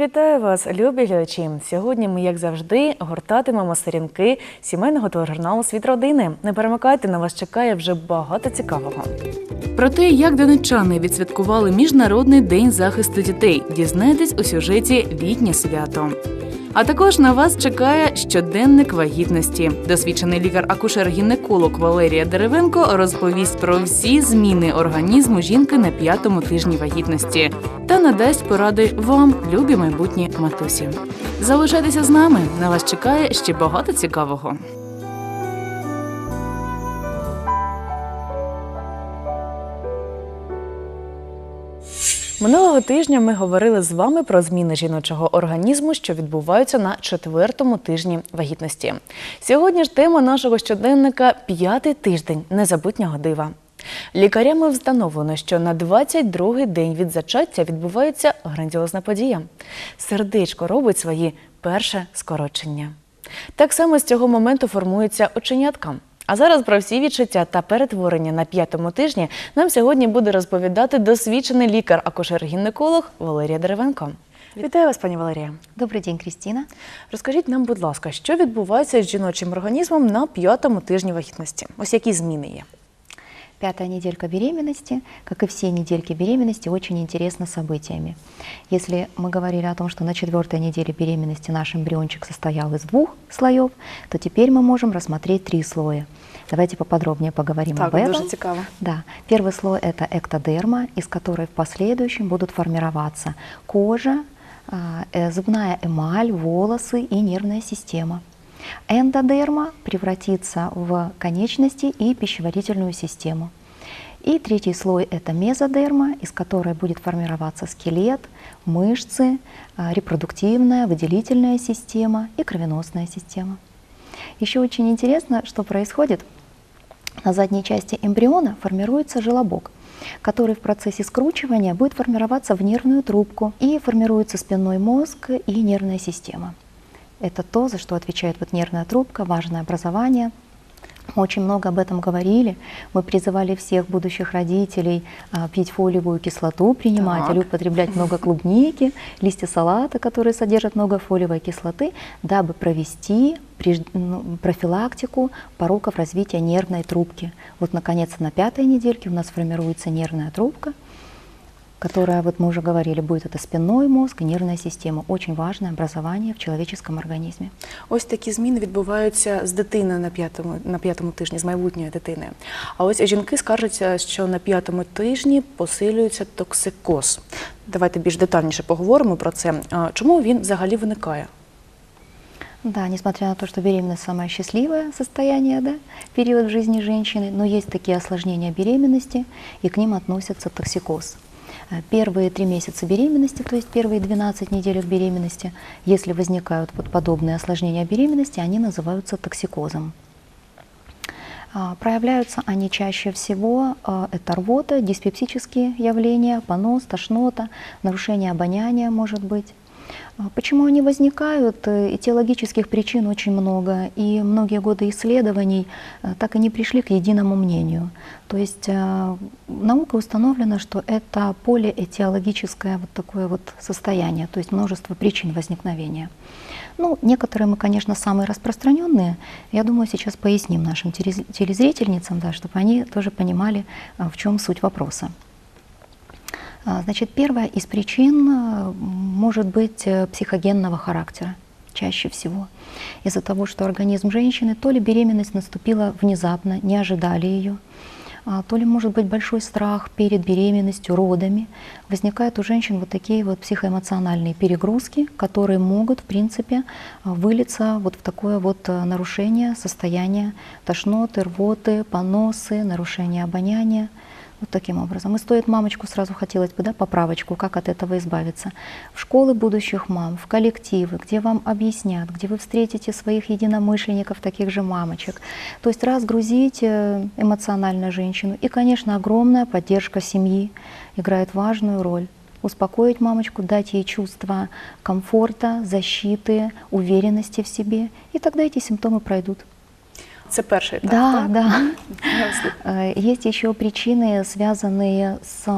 Вітаю вас, любі глядачі! Сьогодні ми, як завжди, гортатимемо сторінки сімейного тележурналу Світ родини. Не перемикайте, на вас чекає вже багато цікавого. Про те, як донеччани відсвяткували Міжнародний день захисту дітей, дізнайтесь у сюжеті Літнє свято. А також на вас чекає щоденник вагітності. Досвідчений лікар-акушер-гінеколог Валерія Деревенко розповість про всі зміни організму жінки на п'ятому тижні вагітності та надасть поради вам, любі майбутні матусі. Залишайтеся з нами. На вас чекає ще багато цікавого. Минулого тижня ми говорили з вами про зміни жіночого організму, що відбуваються на четвертому тижні вагітності. Сьогодні ж тема нашого щоденника п'ятий тиждень незабутнього дива. Лікарями встановлено, що на 22-й день від зачаття відбувається грандіозна подія. Сердечко робить свої перше скорочення. Так само з цього моменту формується оченятка. А зараз про всі відчуття та перетворення на п'ятому тижні нам сьогодні буде розповідати досвідчений лікар-акушер-гінеколог Валерія Деревенко. Вітаю вас, пані Валерія. Добрий день, Крістіна. Розкажіть нам, будь ласка, що відбувається з жіночим організмом на п'ятому тижні вагітності? Ось які зміни є. Пятая неделька беременности, как и все недельки беременности, очень интересна событиями. Если мы говорили о том, что на четвертой неделе беременности наш эмбриончик состоял из двух слоев, то теперь мы можем рассмотреть три слоя. Давайте поподробнее поговорим об этом. цікаво. Да, первый слой это эктодерма, из которой в последующем будут формироваться кожа, а, э, зубная эмаль, волосы и нервная система. Эндодерма превратится в конечности и пищеварительную систему. И третий слой – это мезодерма, из которой будет формироваться скелет, мышцы, а, репродуктивная, выделительная система и кровеносная система. Еще очень интересно, что происходит. На задней части эмбриона формируется желобок, который в процессе скручивания будет формироваться в нервную трубку, и формируется спинной мозг и нервная система. Это то, за что отвечает вот нервная трубка, важное образование. Мы очень много об этом говорили. Мы призывали всех будущих родителей а, пить фолиевую кислоту, принимать Так. или употреблять много клубники, листья салата, которые содержат много фолиевой кислоты, дабы провести ну, профилактику пороков развития нервной трубки. Вот, наконец, на пятой недельке у нас формируется нервная трубка, которая, вот мы уже говорили, будет это спинной мозг и нервная система. Очень важное образование в человеческом организме. Ось такі зміни відбуваються з дитиною на п'ятому на п'ятому тижні, з майбутньою дитиною. А ось жінки скаржаться, що на п'ятому тижні посилюється токсикоз. Давайте більш детальніше поговоримо про це. А Чому він взагалі виникає? Да, несмотря на то, что беременность самое счастливое состояние, да, период в жизни женщины, но есть такие осложнения беременности, и к ним относится токсикоз. Э, Первые три месяца беременности, то есть первые 12 недель беременности, если возникают вот подобные осложнения беременности, они называются токсикозом. А, Проявляются они чаще всего, а, это рвота, диспепсические явления, понос, тошнота, нарушение обоняния может быть. А Почему они возникают? Э, Этиологических причин очень много, и многие годы исследований э, так и не пришли к единому мнению. То есть э, наука установлена, что это полиэтиологическое вот такое вот состояние, то есть множество причин возникновения. Ну, некоторые мы, конечно, самые распространенные. Я думаю, сейчас поясним нашим телез- телезрительницам, да, чтобы они тоже понимали, в чем суть вопроса. А, Значит, первая из причин э, может быть э, психогенного характера чаще всего. Из-за того, что организм женщины, то ли беременность наступила внезапно, не ожидали ее, а, то ли может быть большой страх перед беременностью, родами. Возникают у женщин вот такие вот психоэмоциональные перегрузки, которые могут, в принципе, а, вылиться вот в такое вот а, нарушение состояния тошноты, рвоты, поносы, нарушение обоняния. Вот таким образом. И стоит мамочку, сразу хотелось бы, да, поправочку, как от этого избавиться. В школы будущих мам, в коллективы, где вам объяснят, где вы встретите своих единомышленников, таких же мамочек. То есть разгрузить э, эмоционально женщину. И, конечно, огромная поддержка семьи играет важную роль. Успокоить мамочку, дать ей чувство комфорта, защиты, уверенности в себе. И тогда эти симптомы пройдут. Це перший етап. Да, так? да. Есть еще причины, связанные с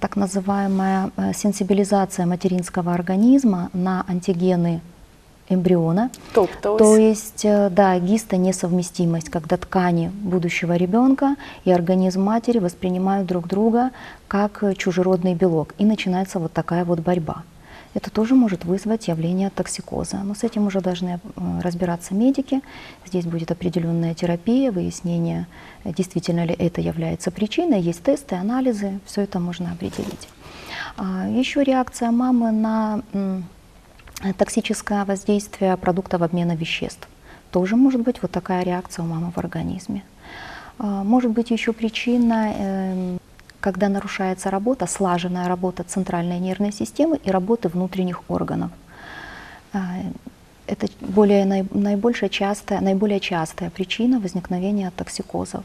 так называемая э, сенсибилизация материнского организма на антигены эмбриона. То есть, да, гистонесовместимость, когда ткани будущего ребенка и организм матери воспринимают друг друга как чужеродный белок. И начинается вот такая вот борьба. Это тоже может вызвать явление токсикоза. Но с этим уже должны э, разбираться медики. Здесь будет определенная терапия, выяснение, э, действительно ли это является причиной. Есть тесты, анализы, все это можно определить. А, Еще реакция мамы на токсическое воздействие продуктов обмена веществ. Тоже может быть вот такая реакция у мамы в организме. А, Может быть еще причина, эм, когда нарушается работа, слаженная работа центральной нервной системы и работы внутренних органов. А, Это более, наи- наибольшая частая, наиболее частая причина возникновения токсикозов.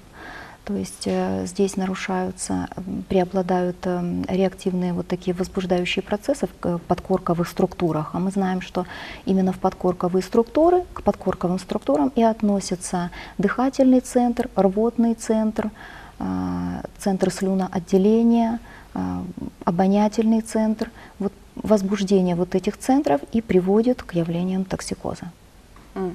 То есть э, здесь нарушаются, преобладают эм, реактивные вот такие возбуждающие процессы в к- подкорковых структурах. А мы знаем, что именно в подкорковые структуры, к подкорковым структурам и относятся дыхательный центр, рвотный центр, центр слюноотделения, а, обонятельный центр. Вот возбуждение вот этих центров и приводит к явлениям токсикоза. М.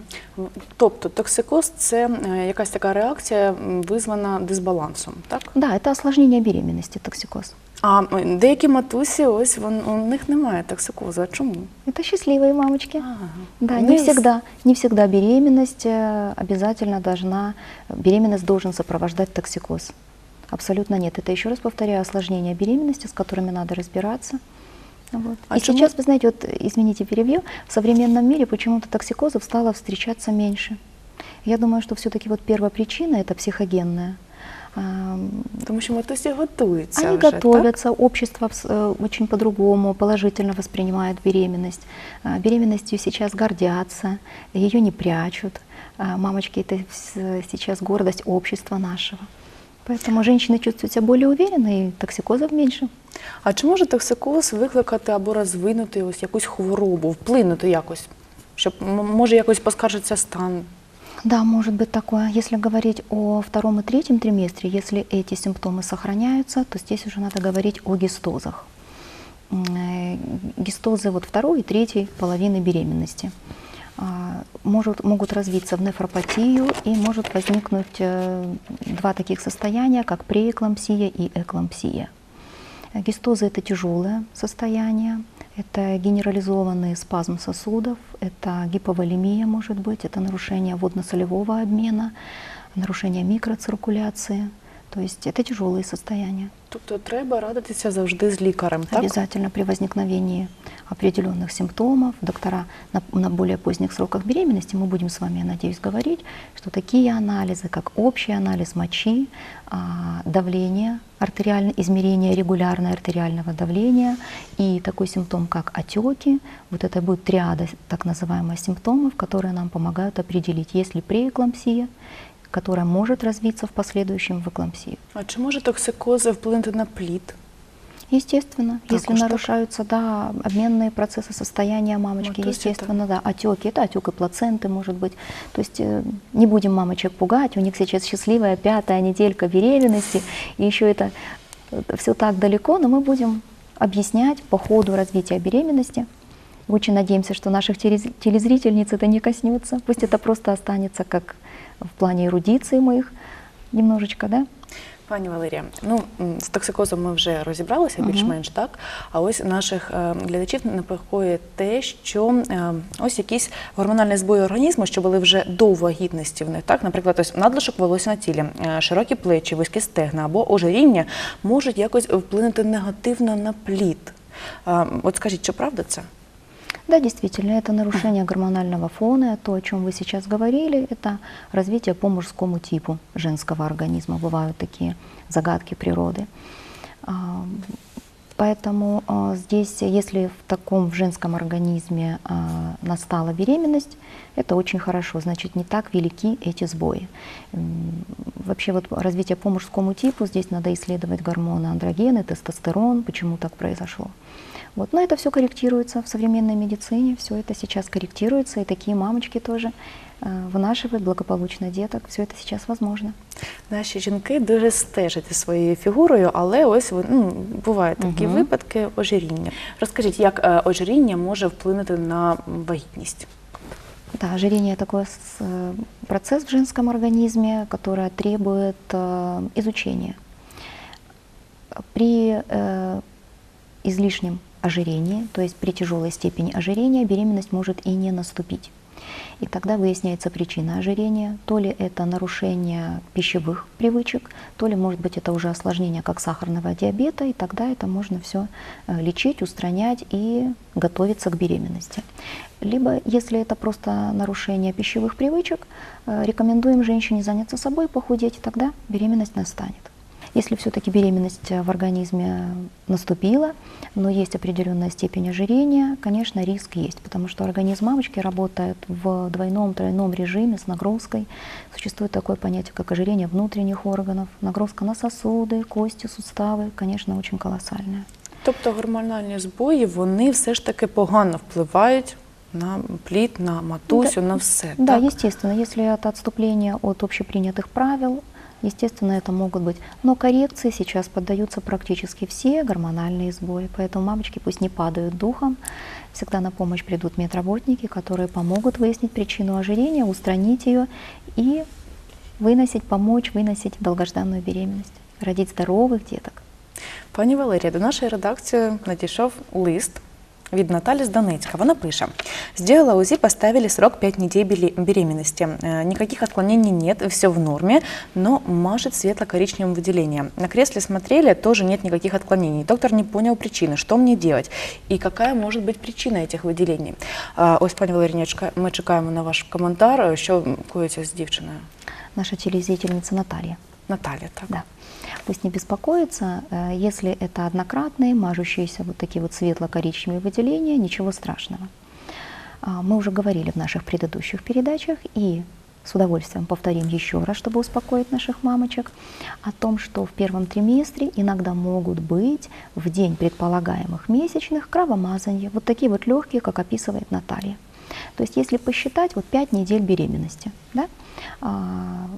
Тобто токсикоз це е, якась така реакція, м, визвана дисбалансом, так? Да, это осложнение беременности, токсикоз. А м, деякі матусі, ось вон, у них немає токсикозу. А чому? Это счастливые мамочки. Ага. Да, Вони не з- всегда, не всегда беременность э, обязательно должна, беременность должен сопровождать токсикоз. Абсолютно нет. Это, еще раз повторяю, осложнения беременности, с которыми надо разбираться. Вот. А И чему- сейчас, вы знаете, вот, извините, перебью, в современном мире почему-то токсикозов стало встречаться меньше. Я думаю, что все-таки вот первая причина это психогенная. Ам, Тому що матусі готуються. Они вже, готовятся, общество вс- э, очень по-другому положительно воспринимает беременность. А, Беременностью сейчас гордятся, ее не прячут. А, Мамочки это сейчас гордость общества нашего. Поэтому женщины чувствуют себя более уверенно и токсикозов меньше. А чи може токсикоз викликати або розвинути ось якусь хворобу, вплинути якось, щоб може якось поскаржиться стан? Да, может быть такое. Если говорить о втором и третьем триместре, если эти симптомы сохраняются, то здесь уже надо говорить о гистозах. Э, Гистозы вот второй и третьей половины беременности может, могут развиться в нефропатию и может возникнуть э, два таких состояния, как преэклампсия и эклампсия. Гистозы – это тяжелое состояние, это генерализованный спазм сосудов, это гиповолемия может быть, это нарушение водно-солевого обмена, нарушение микроциркуляции. То есть это тяжелые состояния. Тобто треба радитися завжди з лікарем, так? Обязательно при возникновении определенных симптомов, доктора на, на более поздних сроках беременности, мы будем с вами, я надеюсь, говорить, что такие анализы, как общий анализ мочи, а, давление, артериальное, измерение регулярное артериального давления и такой симптом, как отеки, вот это будет триада так называемых симптомов, которые нам помогают определить, есть ли преэклампсия, которая может развиться в последующем в эклампсию. А чи може токсикоз вплинути на плід? Естественно, Так если так. нарушаются, да, обменные процессы состояния мамочки, Вот, то есть это- естественно, да, отеки, это отек и плаценты, может быть. То есть э, не будем мамочек пугать, у них сейчас счастливая пятая неделька беременности, и еще это все так далеко, но мы будем объяснять по ходу развития беременности. Очень надеемся, что наших телез- телезрительниц это не коснется, пусть это просто останется как в плане эрудиции моих немножечко, да? Пані Валерія, ну з токсикозом ми вже розібралися більш-менш так. А ось наших е, глядачів непокоїть те, що е, ось якісь гормональні збої організму, що були вже до вагітності в них, так, наприклад, ось надлишок волосся на тілі, е, широкі плечі, вузькі стегна або ожиріння можуть якось вплинути негативно на плід. Е, От скажіть, чи правда це? Да, действительно, это нарушение гормонального фона, то, о чем вы сейчас говорили, это развитие по мужскому типу женского организма. Бывают такие загадки природы. А, Поэтому а, здесь, если в таком в женском организме а, настала беременность, это очень хорошо, значит, не так велики эти сбои. Вообще вот развитие по мужскому типу, здесь надо исследовать гормоны андрогены, тестостерон, почему так произошло. Вот. Но это все корректируется в современной медицине, все это сейчас корректируется, и такие мамочки тоже э, вынашивать благополучно деток. Все это сейчас возможно. Наші жінки дуже стежать за своєю фігурою, але ось ви- ну, бувають такі Мгм. випадки ожиріння. Розкажіть, як е, ожиріння може вплинути на вагітність? Да, ожирение такой с- э, процесс в женском организме, который требует э, изучения. При э, излишнем ожирении, то есть при тяжелой степени ожирения, беременность может и не наступить. И тогда выясняется причина ожирения. То ли это нарушение пищевых привычек, то ли, может быть, это уже осложнение как сахарного диабета, и тогда это можно все лечить, устранять и готовиться к беременности. Либо, если это просто нарушение пищевых привычек, э, рекомендуем женщине заняться собой, похудеть, и тогда беременность настанет. Если все-таки беременность э, в организме наступила, но есть определенная степень ожирения, конечно, риск есть, потому что организм мамочки работает в двойном, тройном режиме с нагрузкой. Существует такое понятие, как ожирение внутренних органов, нагрузка на сосуды, кости, суставы, конечно, очень колоссальная. Тобто гормональні збої вони все ж таки погано впливають на плід, на матусю, на все. Да, так? естественно, если это отступление от общепринятых правил, естественно, это могут быть. Но коррекции сейчас поддаются практически все гормональные сбои, поэтому мамочки пусть не падают духом, всегда на помощь придут медработники, которые помогут выяснить причину ожирения, устранить ее и выносить, помочь выносить долгожданную беременность, родить здоровых деток. Пані Валерія, до нашої редакції надійшов лист від Наталі з Донецька. Вона пише: Сделала УЗИ, поставили срок 5 недель бели- беременности. Э, Никаких отклонений нет, все в норме, но машет светло-коричневым выделением. На кресле смотрели, тоже нет никаких отклонений. Доктор не понял причины, что мне делать и какая может быть причина этих выделений. А, Ось, пані Валерія, чека- ми чекаємо на ваш коментар, що коїться з дівчиною. Наша телезрительница Наталья. Наталя, так. Да. Пусть не беспокоится, э, если это однократные, мажущиеся вот такие вот светло-коричневые выделения, ничего страшного. А, Мы уже говорили в наших предыдущих передачах и с удовольствием повторим еще раз, чтобы успокоить наших мамочек, о том, что в первом триместре иногда могут быть в день предполагаемых месячных кровомазания, вот такие вот легкие, как описывает Наталья. То есть если посчитать, вот 5 недель беременности, да, а,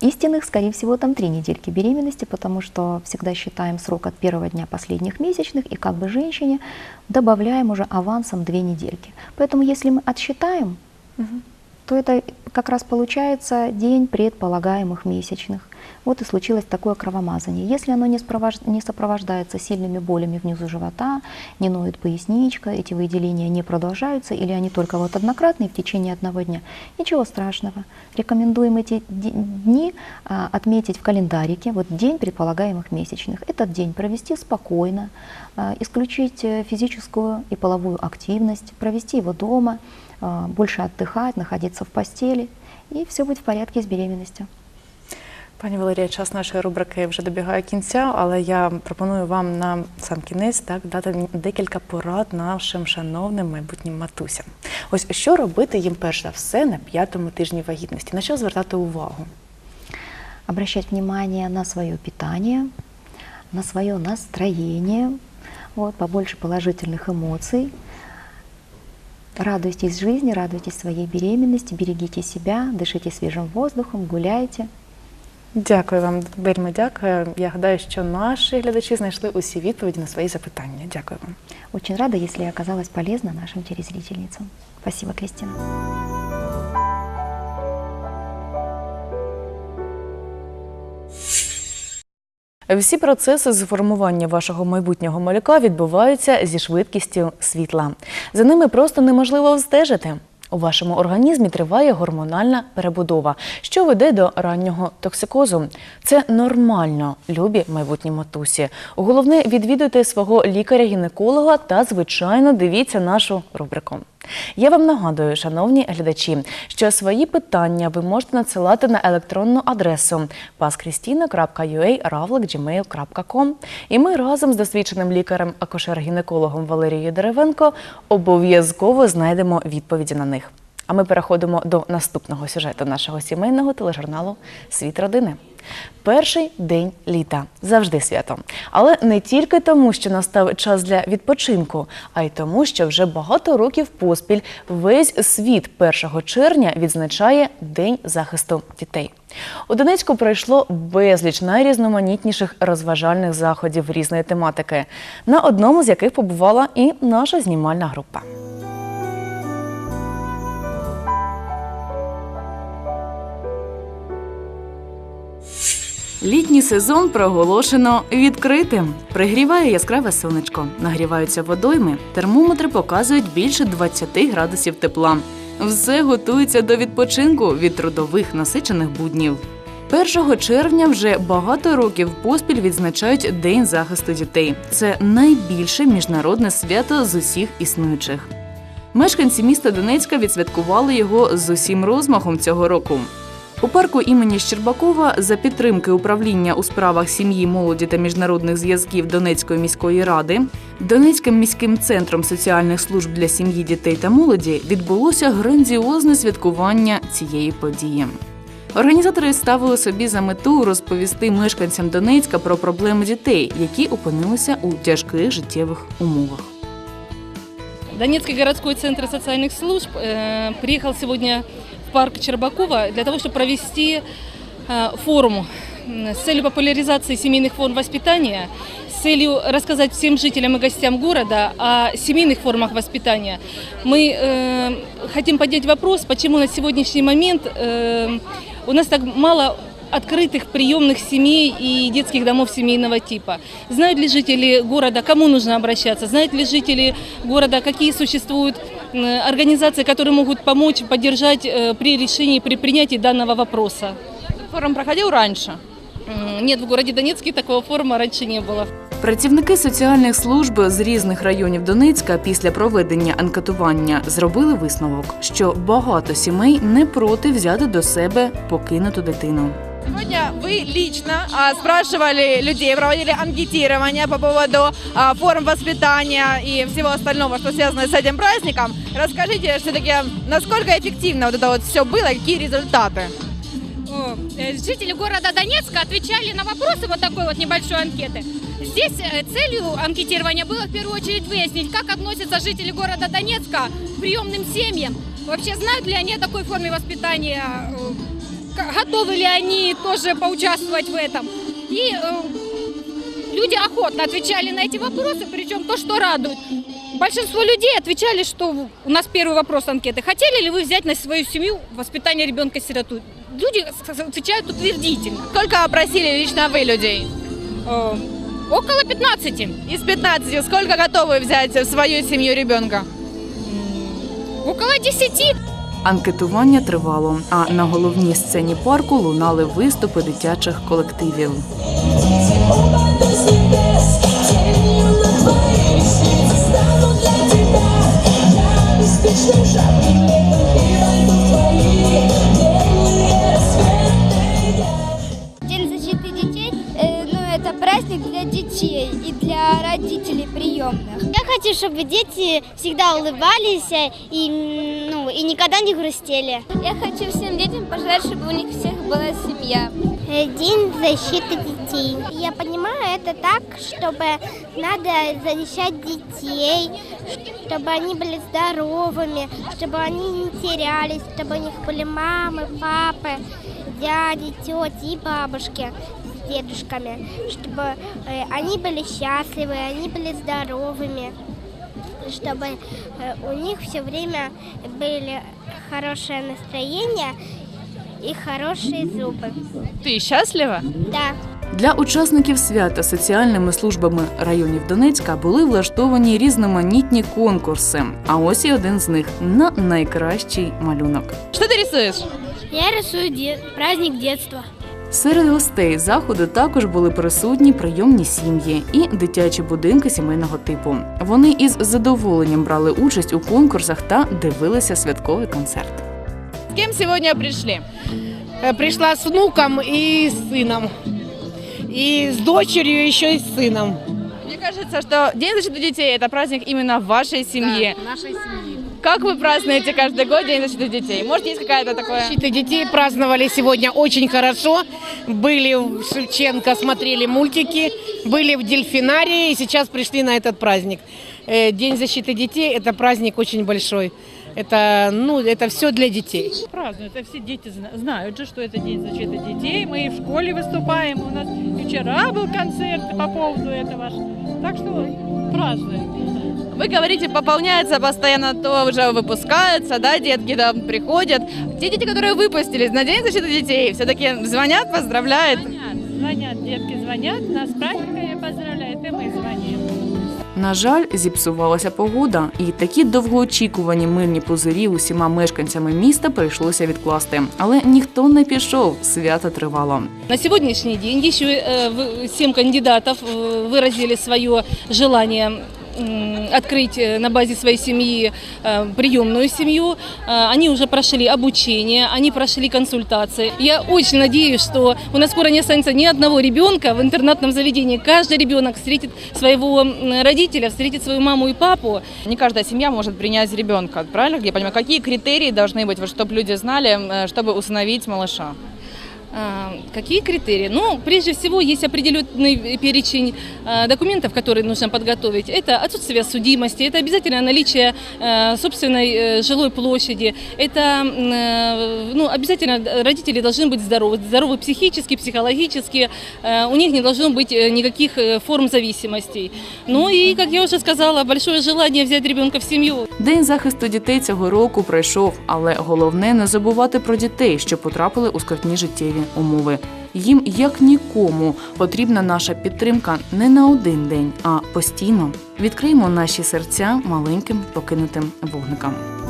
Истинных, скорее всего, там три недельки беременности, потому что всегда считаем срок от первого дня последних месячных и как бы женщине добавляем уже авансом две недельки. Поэтому если мы отсчитаем, Мгм. То это как раз получается день предполагаемых месячных. Вот и случилось такое кровомазание. Если оно не, спровож- не сопровождается сильными болями внизу живота, не ноет поясничка, эти выделения не продолжаются, или они только вот однократные в течение одного дня, ничего страшного. Рекомендуем эти дни а, отметить в календарике, вот день предполагаемых месячных. Этот день провести спокойно, а, исключить э, физическую и половую активность, провести его дома, больше отдыхать, находиться в постели, и все будет в порядке с беременностью. Пані Валерія, час нашої рубрики вже добігає кінця, але я пропоную вам на сам кінець так дати декілька порад нашим шановним майбутнім матусям. Ось що робити їм перш за все на п'ятому тижні вагітності? На що звертати увагу? обращать внимание на свое питание, на свое настроение, вот, побольше положительных эмоций. Радуйтесь жизни, радуйтесь своей беременности, берегите себя, дышите свежим воздухом, гуляйте. Дякую вам, вельми дякую. Я гадаю, що наші глядачі знайшли усі відповіді на свої запитання. Дякую вам. Очень рада, если я оказалась полезна нашим телезрительницам. Спасибо, Кристина. Всі процеси з формування вашого майбутнього малюка відбуваються зі швидкістю світла. За ними просто неможливо встежити. У вашому організмі триває гормональна перебудова, що веде до раннього токсикозу. Це нормально, любі майбутні матусі. Головне відвідуйте свого лікаря-гінеколога та, звичайно, дивіться нашу рубрику. Я вам нагадую, шановні глядачі, що свої питання ви можете надсилати на електронну адресу paskristina.ua.gmail.com І ми разом з досвідченим лікарем акушер-гінекологом Валерією Деревенко обов'язково знайдемо відповіді на них. А ми переходимо до наступного сюжету нашого сімейного тележурналу Світ родини. Перший день літа завжди свято. Але не тільки тому, що настав час для відпочинку, а й тому, що вже багато років поспіль весь світ 1 червня відзначає День захисту дітей. У Донецьку пройшло безліч найрізноманітніших розважальних заходів різної тематики, на одному з яких побувала і наша знімальна група. Літній сезон проголошено відкритим. Пригріває яскраве сонечко, нагріваються водойми, термометри показують більше 20 градусів тепла. Все готується до відпочинку від трудових насичених буднів. 1 червня вже багато років поспіль відзначають День захисту дітей. Це найбільше міжнародне свято з усіх існуючих. Мешканці міста Донецька відсвяткували його з усім розмахом цього року. У парку імені Щербакова за підтримки управління у справах сім'ї, молоді та міжнародних зв'язків Донецької міської ради, Донецьким міським центром соціальних служб для сім'ї, дітей та молоді відбулося грандіозне святкування цієї події. Організатори ставили собі за мету розповісти мешканцям Донецька про проблеми дітей, які опинилися у тяжких життєвих умовах. Донецкий городской центр социальных служб э, приехал сегодня в парк Чербакова для того, чтобы провести э, форум с целью популяризации семейных форм воспитания, с целью рассказать всем жителям и гостям города о семейных формах воспитания. Мы э, хотим поднять вопрос, почему на сегодняшний момент э, у нас так мало открытых приемных семей и детских домов семейного типа. Знают ли жители города, кому нужно обращаться? Знают ли жители города, какие существуют организации, которые могут помочь, поддержать э, при решении, при принятии данного вопроса? Форум проходил раньше. М, Нет, в городе Донецке такого форума раньше не было. Працівники соціальних служб з різних районів Донецька після проведення анкетування зробили висновок, що багато сімей не проти взяти до себе покинуту дитину. Сегодня вы лично а, спрашивали людей, проводили анкетирование по поводу а, форм воспитания и всего остального, что связано с этим праздником. Расскажите все-таки, насколько эффективно вот это вот все было, какие результаты? Э, Жители города Донецка отвечали на вопросы вот такой вот небольшой анкеты. Здесь э, целью анкетирования было в первую очередь выяснить, как относятся жители города Донецка к приемным семьям. Вообще знают ли они о такой форме воспитания, э, готовы ли они тоже поучаствовать в этом. И э, люди охотно отвечали на эти вопросы, причем то, что радует. Большинство людей отвечали, что у нас первый вопрос анкеты. Хотели ли вы взять на свою семью воспитание ребенка-сироту? Люди отвечают утвердительно. Сколько опросили лично вы людей? Э, Около 15. Из 15 сколько готовы взять в свою семью ребенка? Около 10. Анкетування тривало, а на головній сцені парку лунали виступи дитячих колективів. День защиты детей, э, ну, это праздник для детей и для родителей приемных. Я хочу, чтобы дети всегда улыбались э, и, м, ну, и никогда не грустили. Я хочу всем детям пожелать, чтобы у них всех была семья. День защиты детей. Я понимаю это так, чтобы надо защищать детей, чтобы они были здоровыми, чтобы они не терялись, чтобы у них были мамы, папы, дяди, тети и бабушки с дедушками, чтобы э, они были счастливы, они были здоровыми, чтобы э, у них все время были хорошее настроение и хорошие зубы. Ты счастлива? Да. Для учасників свята соціальними службами районів Донецька були влаштовані різноманітні конкурси. А ось і один з них на найкращий малюнок. Что ты рисуешь? Я рисую праздник детства. Серед гостей заходу також були присутні прийомні сім'ї і дитячі будинки сімейного типу. Вони із задоволенням брали участь у конкурсах та дивилися святковий концерт. С кем сегодня пришли? Э, Пришла с внуком и с сыном. И с дочерью еще и с сыном. Мне кажется, что День защиты детей – это праздник именно в вашей семье. нашей семьи. Как вы празднуете каждый год День защиты детей? Может, есть какая-то такое... Защиты детей праздновали сегодня очень хорошо. Были в Шевченко, смотрели мультики, были в дельфинарии и сейчас пришли на этот праздник. Э, День защиты детей – это праздник очень большой. Это, ну, это все для детей. празднуют. Это все дети зна- знают же, что это День защиты детей. Мы и в школе выступаем. У нас вчера был концерт по поводу этого. Так что празднуем. Вы говорите, пополняется постоянно, то уже выпускаются, да, детки там приходят. Те дети, которые выпустились на День защиты детей, все-таки звонят, поздравляют. Звонят, звонят, детки звонят, нас с праздниками поздравляют, и мы звоним. На жаль, зіпсувалася погода, і такі довгоочікувані мирні пузирі усіма мешканцями міста прийшлося відкласти. Але ніхто не пішов, свято тривало. На сегодняшний день еще э, в- семь кандидатов э, открыть э, на базе своей семьи э, приемную семью. Э, Они уже прошли обучение, они прошли консультации. Я очень надеюсь, что у нас скоро не останется ни одного ребенка в интернатном заведении. Каждый ребенок встретит своего родителя, встретит свою маму и папу. Не каждая семья может принять ребенка, правильно? Я понимаю, какие критерии должны быть, чтобы люди знали, чтобы усыновить малыша? А, Какие критерии? Ну, прежде всего, есть определенный перечень а, документов, которые нужно подготовить. Это отсутствие судимости, это обязательно наличие э, собственной э, жилой площади, это м, э, ну, обязательно родители должны быть здоровы, здоровы психически, психологически, э, у них не должно быть э, никаких э, форм зависимостей. Ну и, как я уже сказала, большое желание взять ребенка в семью. День захисту дітей цього року пройшов, але головне не забувати про дітей, що потрапили у скрутні життєві умови. Їм як нікому потрібна наша підтримка не на один день, а постійно. Відкриємо наші серця маленьким покинутим вогникам.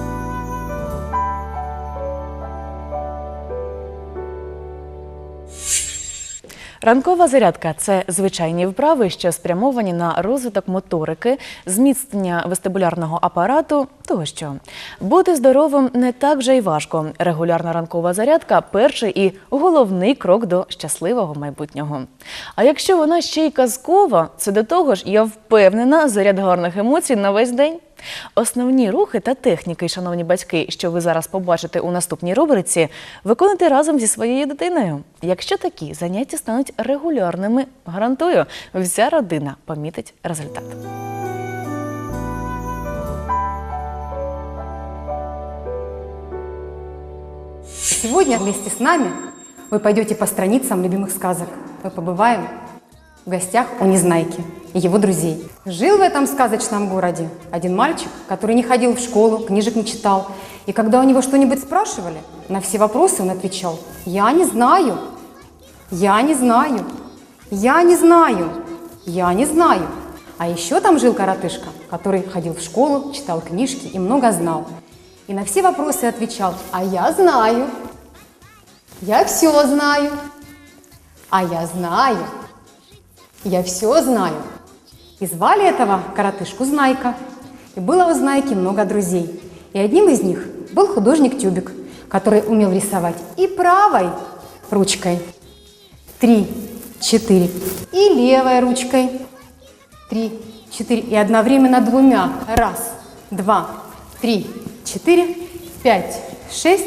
Ранкова зарядка це звичайні вправи, що спрямовані на розвиток моторики, зміцнення вестибулярного апарату тощо. Бути здоровим не так вже й важко. Регулярна ранкова зарядка перший і головний крок до щасливого майбутнього. А якщо вона ще й казкова, це до того ж, я впевнена, заряд гарних емоцій на весь день. Основні рухи та техніки, шановні батьки, що ви зараз побачите у наступній рубриці, виконуйте разом зі своєю дитиною. Якщо такі заняття стануть регулярними, гарантую, вся родина помітить результат. Сегодня вместе с нами вы пойдете по страницам любимых сказок. Мы побываем В гостях у Незнайки и его друзей. Жил в этом сказочном городе один мальчик, который не ходил в школу, книжек не читал. И когда у него что-нибудь спрашивали, на все вопросы он отвечал «Я не знаю, я не знаю, я не знаю, я не знаю». А еще там жил коротышка, который ходил в школу, читал книжки и много знал. И на все вопросы отвечал «А я знаю, я все знаю, а я знаю, я все знаю». И звали этого коротышку Знайка. И было у Знайки много друзей. И одним из них был художник Тюбик, который умел рисовать и правой ручкой. Три, четыре. И левой ручкой. Три, четыре. И одновременно двумя. Раз, два, три, четыре, пять, шесть,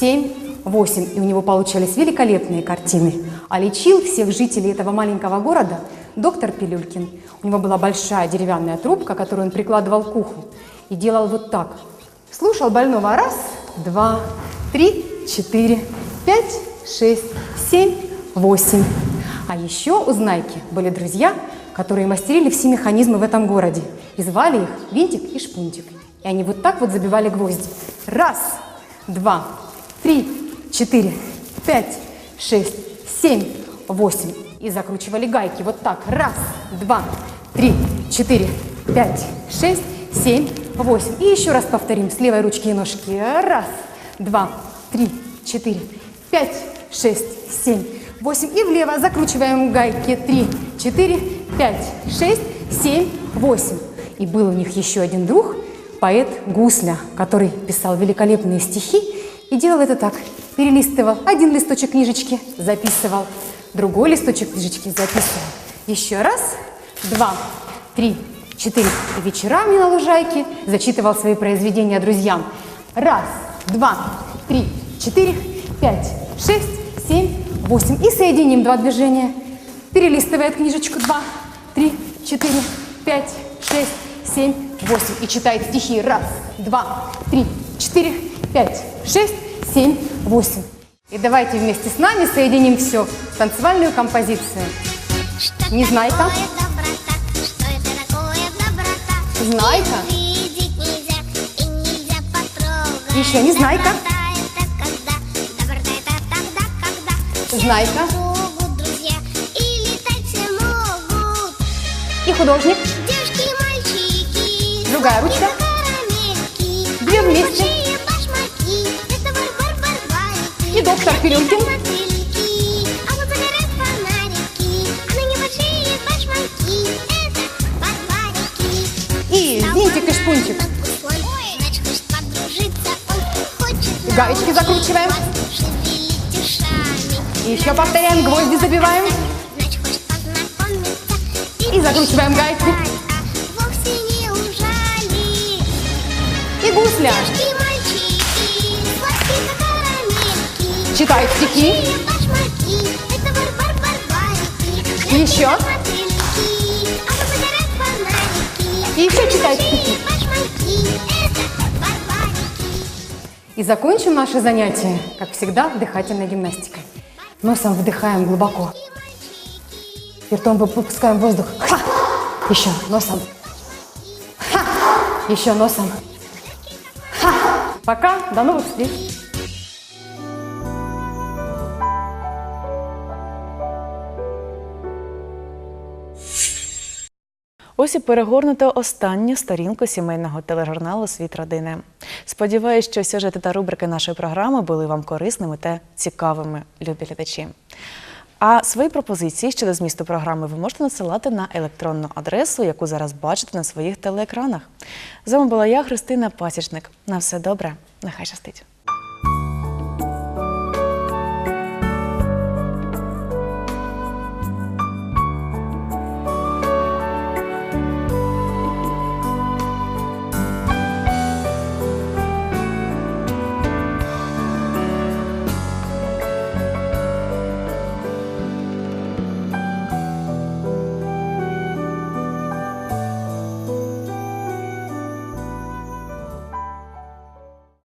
семь, восемь. И у него получались великолепные картины. А лечил всех жителей этого маленького города доктор Пилюлькин. У него была большая деревянная трубка, которую он прикладывал к уху. И делал вот так. Слушал больного раз, два, три, четыре, пять, шесть, семь, восемь. А еще у Знайки были друзья, которые мастерили все механизмы в этом городе. И звали их Винтик и Шпунтик. И они вот так вот забивали гвозди. Раз, два, три, четыре, пять, шесть, семь, восемь. И закручивали гайки вот так. Раз, два, три, четыре, пять, шесть, семь, восемь. И еще раз повторим с левой ручки и ножки. Раз, два, три, четыре, пять, шесть, семь, восемь. И влево закручиваем гайки. Три, четыре, пять, шесть, семь, восемь. И был у них еще один друг, поэт Гусля, который писал великолепные стихи и делал это так. Перелистывал один листочек книжечки, записывал, другой листочек книжечки записывал. Еще раз, два, три, четыре. И вечерами на лужайке зачитывал свои произведения друзьям. Раз, два, три, четыре, пять, шесть, семь, восемь. И соединим два движения. Перелистывает книжечку. Два, три, четыре, пять, шесть, семь, восемь. И читает стихи. Раз, два, три, четыре, пять, шесть, семь, восемь. И давайте вместе с нами соединим все в танцевальную композицию. Незнайка. Знайка. Еще Незнайка. Знайка. и художник. Другая ручка. Две вместе. Это барбарики. И винтик и шпунчик. Гаечки закручиваем. И еще повторяем, гвозди забиваем. И закручиваем гайки. И гусля. Читает стихи. И еще. И еще читает стихи. И закончим наше занятие, как всегда, дыхательной гимнастикой. Носом вдыхаем глубоко. И ртом выпускаем воздух. Ха! Еще носом. Ха! Еще носом. Ха! Пока, до новых встреч. Ось і перегорнуто останню сторінку сімейного тележурналу Світ родини. Сподіваюсь, що сюжети та рубрики нашої програми були вам корисними та цікавими, любі глядачі. А свої пропозиції щодо змісту програми ви можете надсилати на електронну адресу, яку зараз бачите на своїх телеекранах. З вами була я, Христина Пасічник. На все добре, нехай щастить.